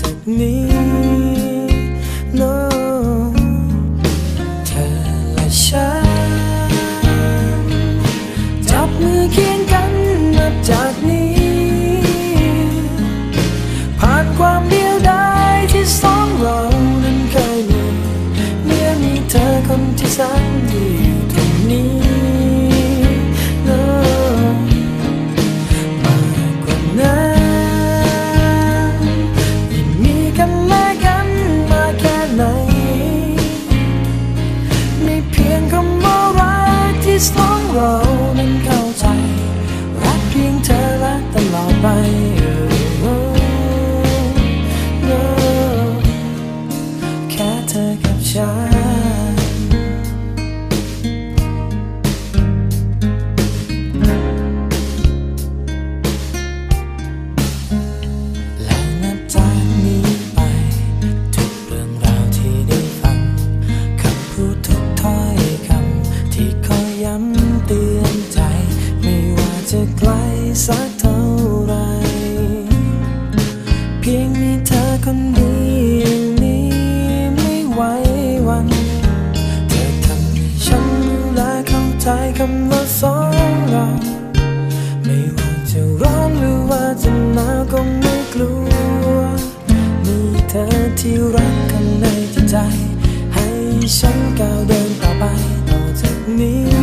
จากนี้าใจคำว่าสองเราไม่ว่าจะร้อนหรือว่าจะหนาวก็ไม่กลัว มีเธอที่รักกันในจิตใจ ให้ฉันก้าวเดินต่อไปต่อจากนี้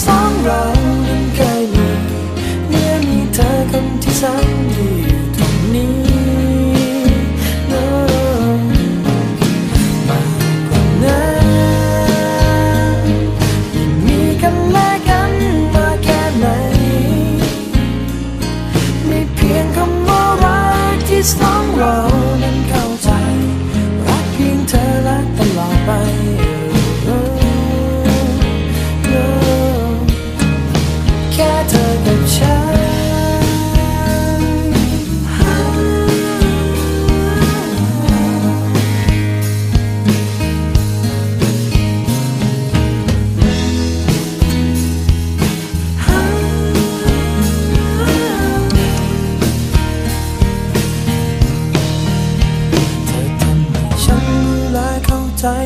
สองเรานั้นเคยมีเมื่อมีเธอคนที่แสนดีอยู่ตรงนี้ No มากกว่